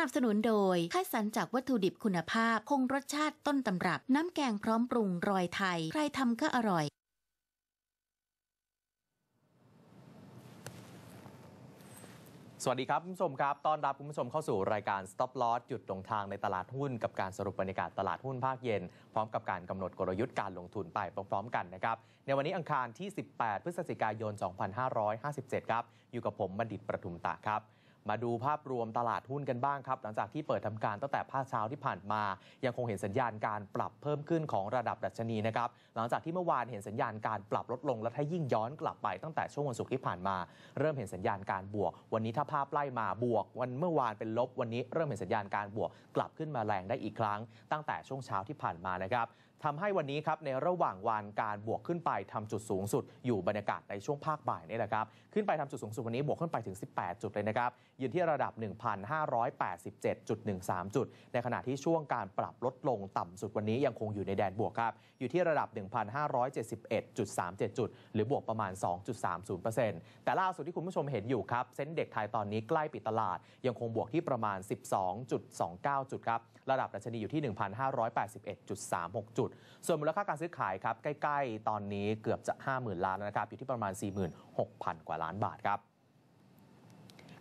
นับสนุนโดยคัดสรรจากวัตถุดิบคุณภาพ คงรสชาติต้นตำรับ น้ำแกงพร้อมปรุงรอยไทย ใครทำก็อร่อย สวัสดีครับคุณผู้ชมครับต้อนรับคุณผู้ชมเข้าสู่รายการ Stop Loss หยุดตรงทางในตลาดหุ้น กับการสรุปบรรยากาศตลาดหุ้นภาคเย็น พร้อมกับการกำหนดกลยุทธ์การลงทุนไปพร้อมๆกันนะครับในวันนี้อังคารที่ 18 พฤศจิกายน 2557 ครับ อยู่กับผมบัณฑิตประทุมตะครับ มาดูภาพรวมตลาดหุ้นกันบ้างครับ หลังจากที่เปิดทำการตั้งแต่ภาคเช้าที่ผ่านมา ยังคงเห็นสัญญาณการปรับเพิ่มขึ้นของระดับดัชนีนะครับ หลังจากที่เมื่อวานเห็นสัญญาณการปรับลดลง และถ้ายิ่งย้อนกลับไปตั้งแต่ช่วงวันศุกร์ที่ผ่านมา เริ่มเห็นสัญญาณการบวก วันนี้ถ้าภาพไล่มาบวก วันเมื่อวานเป็นลบ วันนี้เริ่มเห็นสัญญาณการบวก กลับขึ้นมาแรงได้อีกครั้ง ตั้งแต่ช่วงเช้าที่ผ่านมานะครับ ทำให้วันนี้ครับในระหว่างวันการบวกขึ้นไปทำจุดสูงสุด อยู่บรรยากาศในช่วงภาคบ่ายนี่แหละครับขึ้นไปทำจุดสูงสุดวันนี้บวกขึ้นไปถึง 18 จุดเลยนะครับยืนที่ระดับ 1,587.13 จุด ในขณะที่ช่วงการปรับลดลงต่ำสุดวันนี้ยังคงอยู่ในแดนบวกครับอยู่ที่ระดับ 1,571.37 จุด หรือบวกประมาณ 2.30%แต่ล่าสุดที่คุณผู้ชมเห็นอยู่ครับเซ็นเด็กไทยตอนนี้ใกล้ปิดตลาด ยังคงบวกที่ประมาณ 12.29 จุดครับระดับดัชนีอยู่ที่ 1,581.36 จุดส่วนมูลค่าการซื้อขายครับใกล้ ๆ ตอนนี้เกือบจะ 50,000 ล้านล้วนะครับอยู่ที่ประมาณ 46,000 กว่าล้านบาทครับ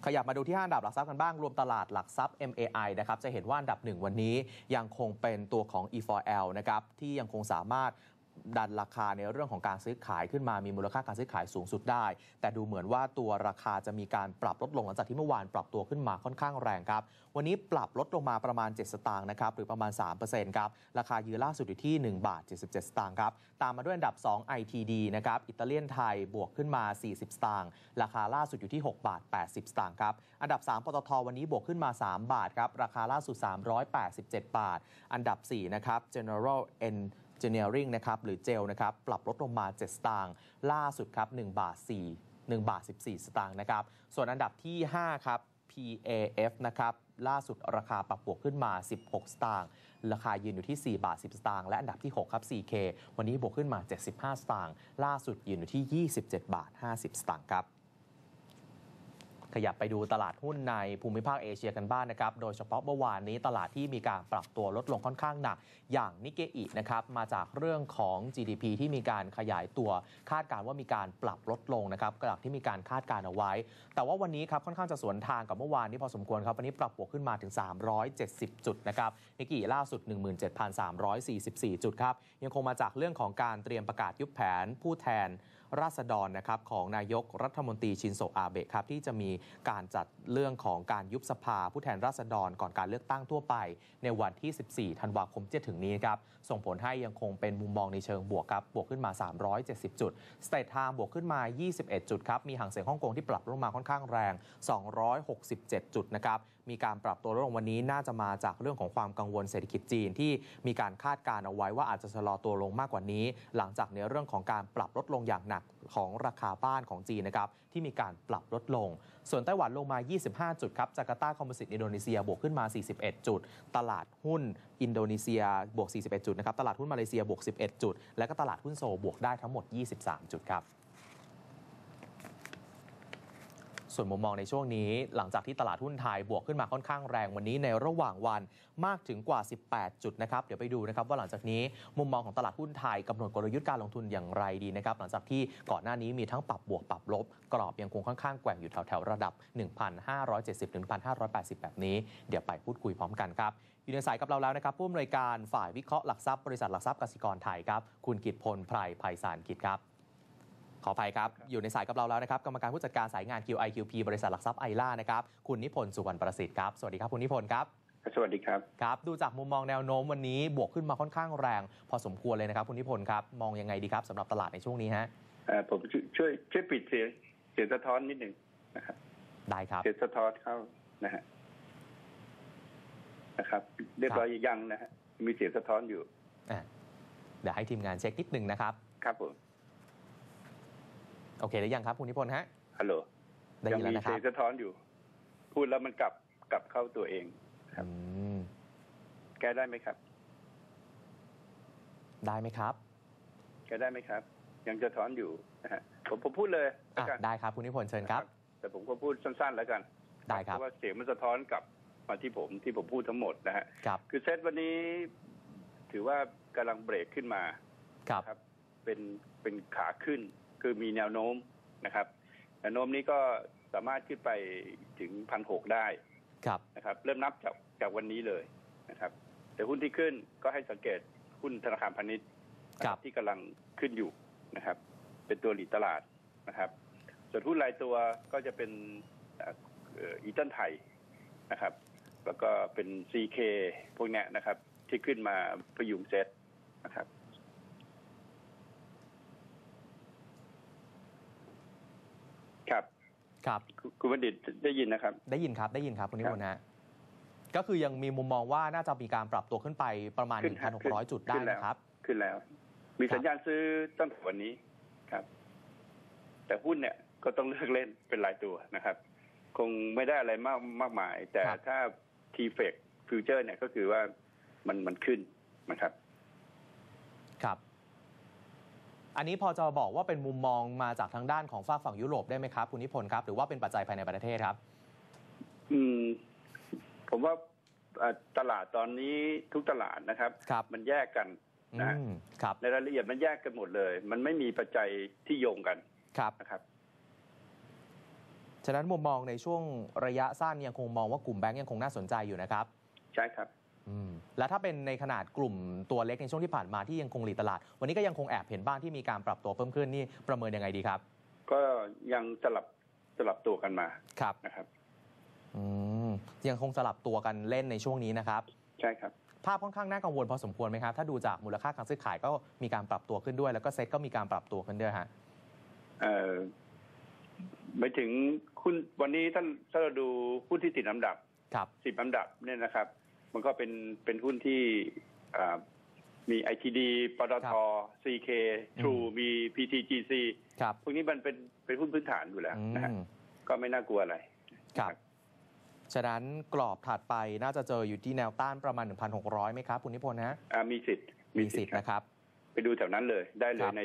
ขยับมาดูที่ห้าอันดับหลักทรัพย์กันบ้างรวมตลาดหลักทรัพย์ MAI นะครับจะเห็นว่าอันดับหนึ่งวันนี้ยังคงเป็นตัวของ E4L นะครับที่ยังคงสามารถ ดันราคาในเรื่องของการซื้อขายขึ้นมามีมูลค่าการซื้อขายสูงสุดได้ แต่ดูเหมือนว่าตัวราคาจะมีการปรับลดลงหลังจากที่เมื่อวานปรับตัวขึ้นมาค่อนข้างแรงครับ วันนี้ปรับลดลงมาประมาณ 7 สตางค์นะครับหรือประมาณ 3%ครับ ราคายืนล่าสุดอยู่ที่ 1 บาท 77 สตางค์ครับ ตามมาด้วยอันดับ 2 ITD นะครับอิตาเลียนไทยบวกขึ้นมา 40 สตางค์ราคาล่าสุดอยู่ที่ 6 บาท 80 สตางค์ครับอันดับ 3ปตทวันนี้บวกขึ้นมา 3 บาทครับราคาล่าสุด 387 บาท อันดับ4นะครับ General N Engineering นะครับหรือเจลนะครับปรับลดลงมา 7 สตางค์ล่าสุดครับ1บาท4 1บาท14 สตางค์นะครับ ส่วนอันดับที่ 5 ครับ PAF นะครับล่าสุดราคาปรับบวกขึ้นมา 16 สตางค์ ราคายืนอยู่ที่ 4 บาท 10 สตางค์ และอันดับที่ 6 ครับ 4K วันนี้บวกขึ้นมา 75 สตางค์ ล่าสุดยืนอยู่ที่ 27 บาท 50 สตางค์ครับ ขยับไปดูตลาดหุ้นในภูมิภาคเอเชียกันบ้างนนะครับ โดยเฉพาะเมื่อวานนี้ตลาดที่มีการปรับตัวลดลงค่อนข้างหนัก อย่างนิเกอินะครับ มาจากเรื่องของ GDP ที่มีการขยายตัว คาดการณ์ว่ามีการปรับลดลงนะครับกระดับที่มีการคาดการเอาไว้ แต่ว่าวันนี้ครับค่อนข้างจะสวนทางกับเมื่อวานนี้พอสมควรครับ วันนี้ปรับบวกขึ้นมาถึง 370 จุดนะครับ นิกเกิล่าสุด 17,344 จุดครับ ยังคงมาจากเรื่องของการเตรียมประกาศยุบแผนผู้แทน ราษฎรนะครับของนายกรัฐมนตรีชินโซอาเบะครับที่จะมีการจัดเรื่องของการยุบสภาผู้แทนราษฎรก่อนการเลือกตั้งทั่วไป ในวันที่ 14 ธันวาคมที่จะถึงนี้ครับส่งผลให้ยังคงเป็นมุมมองในเชิงบวกครับบวกขึ้นมา 370 จุดสเตทไทม์บวกขึ้นมา 21 จุดครับมีห่างเสียงฮ่องกงที่ปรับลงมาค่อนข้างแรง 267 จุดนะครับ มีการปรับตัวลดลงวันนี้น่าจะมาจากเรื่องของความกังวลเศรษฐกิจจีนที่มีการคาดการณ์เอาไว้ว่าอาจจะชะลอตัวลงมากกว่านี้ หลังจากในเรื่องของการปรับลดลงอย่างหนักของราคาบ้านของจีนนะครับที่มีการปรับลดลง ส่วนไต้หวันลงมา 25 จุดครับจาการ์ตาคอมโพสิตอินโดนีเซียบวกขึ้นมา 41 จุด ตลาดหุ้นอินโดนีเซียบวก 41 จุดนะครับตลาดหุ้นมาเลเซียบวก 11 จุด และก็ตลาดหุ้นโซบวกได้ทั้งหมด 23 จุดครับ ส่วนมุมมองในช่วงนี้ หลังจากที่ตลาดหุ้นไทยบวกขึ้นมาค่อนข้างแรงวันนี้ในระหว่างวันมากถึงกว่า 18 จุดนะครับ เดี๋ยวไปดูนะครับว่าหลังจากนี้มุมมองของตลาดหุ้นไทยกำหนดกลยุทธ์การลงทุนอย่างไรดีนะครับ หลังจากที่ก่อนหน้านี้มีทั้งปรับบวกปรับลบ กรอบยังคงค่อนข้างแกว่งอยู่แถวๆระดับ 1,570-1,580 แบบนี้ เดี๋ยวไปพูดคุยพร้อมกันครับอยู่ในสายกับเราแล้วนะครับผู้อำนวยการฝ่ายวิเคราะห์หลักทรัพย์บริษัทหลักทรัพย์กสิกรไทยครับคุณกิตพลไพรไพศาลกิจครับ ขออภัยครับ อยู่ในสายกับเราแล้วนะครับ กรรมการผู้จัดการสายงาน QIQP บริษัทหลักทรัพย์ไอล่านะครับ คุณนิพนธ์สุวรรณประสิทธิ์ครับ สวัสดีครับคุณนิพนธ์ครับ สวัสดีครับ ครับ ดูจากมุมมองแนวโน้มวันนี้บวกขึ้นมาค่อนข้างแรง พอสมควรเลยนะครับคุณนิพนธ์ครับ มองยังไงดีครับสำหรับตลาดในช่วงนี้ฮะเอ่อผมช่วยช่วยช่วยปิดเสียงเสียงสะท้อนนิดหนึ่งนะครับ ได้ครับ เสียงสะท้อนเข้านะฮะ นะครับ เรียบร้อยยังนะฮะ มีเสียงสะท้อนอยู่อะเดี๋ยวให้ทีมงานเช็คนิดหนึ่งนะครับ ครับผม โอเคหรือยังครับคุณนิพนธ์ฮะฮัลโหลได้ยัยินแล้วมีนะคเสีรัยบงสะท้อนอยู่ พูดแล้วมันกลับกลับเข้าตัวเองครับอืมแก้ได้ไหมครับ ได้ไหมครับ แก้ได้ไหมครับ ยังสะท้อนอยู่นะฮะผมผมพูดเลยแล้วอะกันได้ครับคุณนิพนธ์เชิญครับ แต่ผมก็พูดสั้น ๆ แล้วกันได้ครับเพราะว่าเสียงมันสะท้อนกลับมาที่ผมที่ผมพูดทั้งหมดนะฮะครับคือเซตวันนี้ ถือว่ากำลังเบรกขึ้นมาครับครับ เป็นเป็นขาขึ้น คือมีแนวโน้มนะครับแนวโน้มนี้ก็สามารถขึ้นไปถึงพันหกได้ครับนะครับ เริ่มนับจากจากวันนี้เลยนะครับ แต่หุ้นที่ขึ้นก็ให้สังเกตหุ้นธนาคารพาณิชย์นะที่กำลังขึ้นอยู่นะครับ เป็นตัวหลีดตลาดนะครับ ส่วนหุ้นรายตัวก็จะเป็นเอ่อเอ่ออีตันไทยนะครับ แล้วก็เป็น CK พวกเนี้ยนะครับ ที่ขึ้นมาพยุงเซ็ตนะครับครับ ครับคุณคุณบัณฑิตได้ยินนะครับ ได้ยินครับได้ยินครับคุณนิครับพนธ์ฮะก็คือยังมีมุมมองว่าน่าจะมีการปรับตัวขึ้นไปประมาณขึ้นครับขึ้น1,600 จุดได้ขึ้นแล้วนะครับ ขึ้นแล้ว มีครับสัญญาณซื้อตั้งแต่วันนี้ครับ แต่หุ้นเนี่ยก็ต้องเลือกเล่นเป็นรายตัวนะครับ คงไม่ได้อะไรมากมากมาย แต่ถ้า t f e c Future เนี่ยก็คือว่ามันมันขึ้นนะครับครับ อันนี้พอจะบอกว่าเป็นมุมมองมาจากทางด้านของฝากฝั่งยุโรปได้ไหมครับคุณนิพนธ์ครับ หรือว่าเป็นปัจจัยภายในประเทศครับ อืม ผมว่าเอ่อตลาดตอนนี้ทุกตลาดนะครับครับมันแยกกันอืนะมครับในรายละเอียดมันแยกกันหมดเลย มันไม่มีปัจจัยที่โยงกันครับนะครับฉะนั้นมุมมองในช่วงระยะสั้นยังคงมองว่ากลุ่มแบงก์ยังคงน่าสนใจอยู่นะครับ ใช่ครับอืม แล้วถ้าเป็นในขนาดกลุ่มตัวเล็กในช่วงที่ผ่านมาที่ยังคงหลีดตลาด วันนี้ก็ยังคงแอบเห็นบ้างที่มีการปรับตัวเพิ่มขึ้นนี่ประเมินยังไงดีครับ ก็ยังสลับสลับตัวกันมาครับนะครับอืมยังคงสลับตัวกันเล่นในช่วงนี้นะครับ ใช่ครับ ภาพค่อนข้างน่ากังวลพอสมควรไหมครับ ถ้าดูจากมูลค่าการซื้อขายก็มีการปรับตัวขึ้นด้วย แล้วก็เซ็ตก็มีการปรับตัวขึ้นด้วยฮะเอ่อไปถึงคุณวันนี้ท่านถ้าเราดูหุ้นที่ติดอันดับครับสิบอันดับเนี่ยนะครับ มันก็เป็นเป็นหุ้นที่อ่ามี ITD ปตท CK True มี PTGC ครับพวกนี้มันเป็นเป็นหุ้นพื้นฐานอยู่แล้วอืนะฮะมก็ไม่น่ากลัวอะไรครับฉะนั้นกรอบถัดไปน่าจะเจออยู่ที่แนวต้านประมาณ 1,600ไหมครับคุณนิพนธ์ฮะอ่ามีสิทธิ์มีสิทธิ์ครับนะครับ ไปดูแถวนั้นเลยได้เลครัยบใน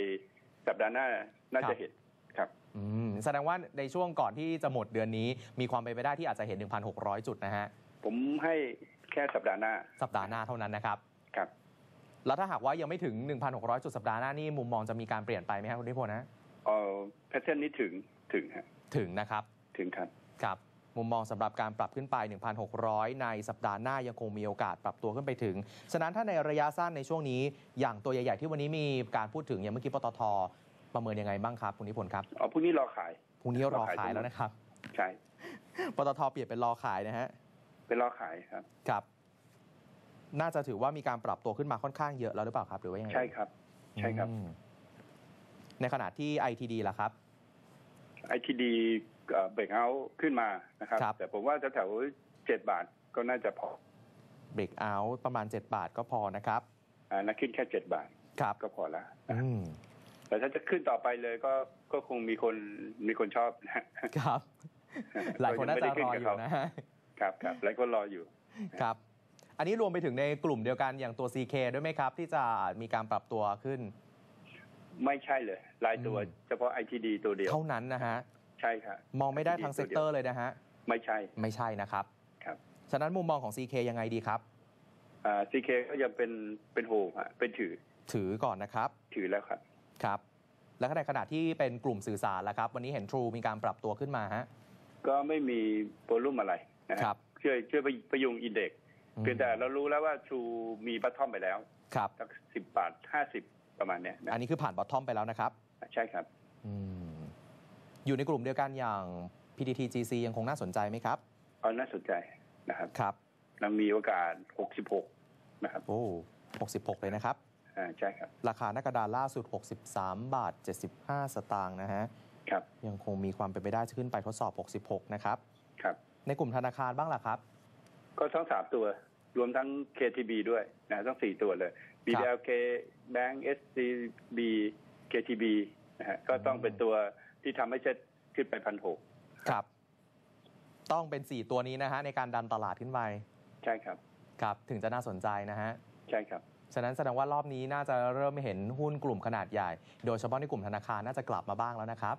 สัปดาห์หน้าน่าครัจะบเห็นครับอืมแสดงว่าในช่วงก่อนที่จะหมดเดือนนี้ มีความเป็นไปได้ที่อาจจะเห็น 1,600 จุดนะฮะ ผมให้ แค่สัปดาห์หน้า สัปดาห์หน้าเท่านั้นนะครับ ครับ แล้วถ้าหากว่ายังไม่ถึง 1,600 จุดสัปดาห์หน้านี่มุมมองจะมีการเปลี่ยนไปไหมครับคุณนิพนธ์ฮะเออแพทเทิร์นนี้ถึงถึงฮะถึงนะครับ ถึงครับครับ มุมมองสำหรับการปรับขึ้นไป 1,600 ในสัปดาห์หน้ายังคงมีโอกาสปรับตัวขึ้นไปถึง ฉะนั้นถ้าในระยะสั้นในช่วงนี้ อย่างตัวใหญ่ๆที่วันนี้มีการพูดถึงอย่างเมื่อกี้ปตทประเมินยังไงบ้างครับคุณนิพนธ์ครับอ๋อพรุ่งนี้รอขายพรุ่งนี้รอขายแล้วนะครับ ใช่ปตทเปลี่ยนเป็นรอขายนะฮะ เป็นรอขายครับ ครับ น่าจะถือว่ามีการปรับตัวขึ้นมาค่อนข้างเยอะแล้วหรือเปล่าครับ หรือว่ายังไงใช่ครับ ใช่ครับอืมในขณะที่ ITD ล่ะครับไอทีดีเบรกเอาขึ้นมานะครับครับแต่ผมว่าแถวๆเจ็ดบาทก็น่าจะพอเบรกเอาท์ประมาณ7บาทก็พอนะครับอ่านะขึ้นแค่เจ็ดบาทครับก็พอแล้วอืมแต่ถ้าจะขึ้นต่อไปเลยก็ก็คงมีคนมีคนชอบนะครับ หลายคนน่าจะรออยู่นะฮะ ครับครับหลายคนรออยู่ครับ อันนี้รวมไปถึงในกลุ่มเดียวกันอย่างตัว CK ด้วยไหมครับ ที่จะมีการปรับตัวขึ้น ไม่ใช่เลยรายตัวอืมเฉพาะไอทีดีตัวเดียว เท่านั้นนะฮะ ใช่ครับมองไม่ได้ทั้งเซกเตอร์เลยนะฮะ ไม่ใช่ไม่ใช่นะครับ ครับ ฉะนั้นมุมมองของ CK ยังไงดีครับอ่าซีเคก็ยังเป็นเป็นโฮฮะเป็นถือถือก่อนนะครับ ถือแล้วครับครับ และในขณะที่เป็นกลุ่มสื่อสารล่ะครับ วันนี้เห็น True มีการปรับตัวขึ้นมาฮะก็ไม่มีโวลุ่มอะไร นะฮะครับช่วยช่วยพยุงอินเด็กซ์อืมเพียงแต่เรารู้แล้วว่าทรูมีบัตทอมไปแล้วครับสักสิบบาทห้าสิบประมาณเนี้ยนะอันนี้คือผ่านบอททอมไปแล้วนะครับ ใช่ครับอืมอยู่ในกลุ่มเดียวกันอย่าง PTTGC ยังคงน่าสนใจไหมครับเอาน่าสนใจนะครับครับยังมีโอกาสหกสิบหกนะครับ โอ้ 66 เลยนะครับ อ่า ใช่ครับ ราคาหน้ากระดานล่าสุด 63 บาท 75 สตางค์นะฮะ ครับ ยังคงมีความเป็นไปได้จะขึ้นไปทดสอบ 66 นะครับครับ ในกลุ่มธนาคารบ้างล่ะครับ ก็ทั้งสามตัว รวมทั้ง KTB ด้วยนะทั้งสี่ตัวเลย BBLK Bank SCB KTB นะฮะก็ต้องเป็นตัวที่ทำให้เซ็ตขึ้นไปพันหกครับ ต้องเป็น4ตัวนี้นะฮะในการดันตลาดขึ้นไป ใช่ครับ ครับ ถึงจะน่าสนใจนะฮะ ใช่ครับฉะนั้นแสดงว่ารอบนี้น่าจะเริ่มเห็นหุ้นกลุ่มขนาดใหญ่ โดยเฉพาะในกลุ่มธนาคารน่าจะกลับมาบ้างแล้วนะครับ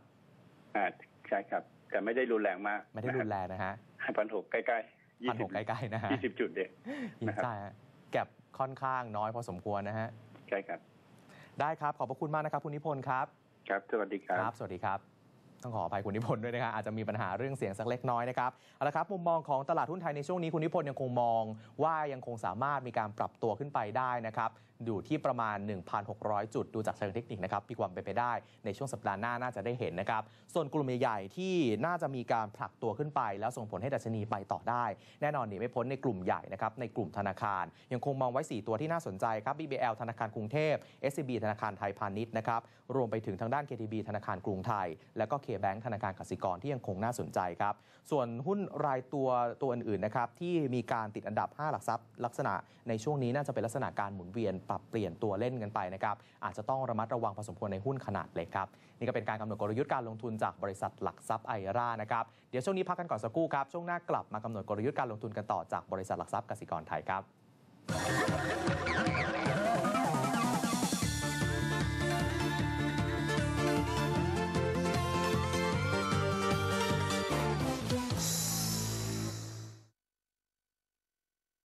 อ่าใช่ครับ แต่ไม่ได้รุนแรงมาก ไม่ได้รุนแรงนะฮะพันหกใกล้พันหกใกล้ๆนะฮะยี่สิบจุดเด็กนะครับใช่ฮะแก็บค่อนข้างน้อยพอสมควรนะฮะ ใช่ครับ ได้ครับ ขอบพระคุณมากนะครับ คุณนิพนธ์ครับ ครับ สวัสดีครับ ครับ สวัสดีครับต้องขออภัยคุณนิพนธ์ด้วยนะครับอาจจะมีปัญหาเรื่องเสียงสักเล็กน้อยนะครับเอาละครับมุมมองของตลาดหุ้นไทยในช่วงนี้คุณนิพนธ์ยังคงมอง ว่ายังคงสามารถมีการปรับตัวขึ้นไปได้นะครับ อยู่ที่ประมาณ 1,600 จุด ดูจากเชิงเทคนิคนะครับมีความเป็นไปได้ในช่วงสัปดาห์หน้าน่าจะได้เห็นนะครับ ส่วนกลุ่มใหญ่ๆที่น่าจะมีการผลักตัวขึ้นไป แล้วส่งผลให้ดัชนีไปต่อได้ แน่นอนหนีไม่พ้นในกลุ่มใหญ่นะครับในกลุ่มธนาคาร ยังคงมองไว้ 4 ตัวที่น่าสนใจครับ BBL ธนาคารกรุงเทพ SCB ธนาคารไทยพาณิชย์นะครับรวมไปถึงทางด้าน KTB ธนาคารกรุงไทย แล้วก็ KBank ธนาคารกสิกรที่ยังคงน่าสนใจครับส่วนหุ้นรายตัวตัวอื่นๆนะครับที่มีการติดอันดับ 5 หลักทรัพย์ ลักษณะในช่วงนี้น่าจะเป็นลักษณะการหมุนเวียนปรับเปลี่ยนตัวเล่นกันไปนะครับอาจจะต้องระมัดระวังพอสมควรในหุ้นขนาดเล็กครับนี่ก็เป็นการกำหนดกลยุทธ์การลงทุนจากบริษัทหลักทรัพย์ไอรานะครับเดี๋ยวช่วงนี้พักกันก่อนสักครู่ครับช่วงหน้ากลับมากำหนดกลยุทธ์การลงทุนกันต่อจากบริษัทหลักทรัพย์กสิกรไทยครับ